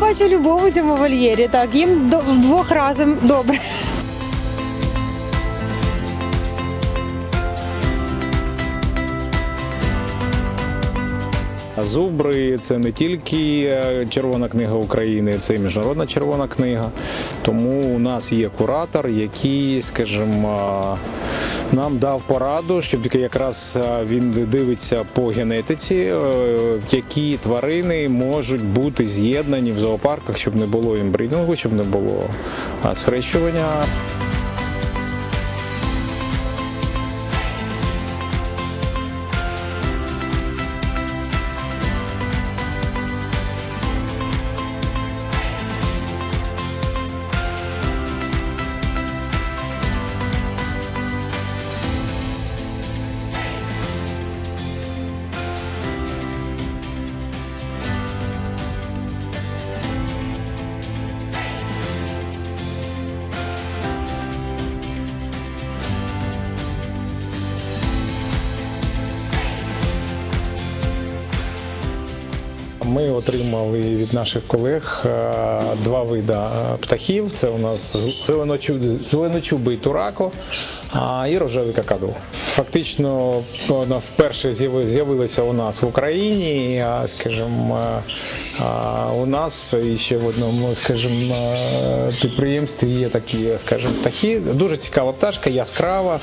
бачу любов у цьому вольєрі. Так, їм вдвох разом добре. Зубри це не тільки е, Червона книга України, це і міжнародна червона книга. Тому у нас є куратор, який, скажімо, нам дав пораду, щоб якраз е, він дивиться по генетиці, е, які тварини можуть бути з'єднані в зоопарках, щоб не було імбрідингу, щоб не було схрещування. Ми отримали від наших колег е, два види е, птахів. Це у нас зеленочубий, турако і рожевий какаду. Фактично вона вперше з'яви- з'явилася у нас в Україні. Скажімо, е, у нас і ще в одному, скажімо, підприємстві є такі, скажімо, птахи. Дуже цікава пташка, яскрава.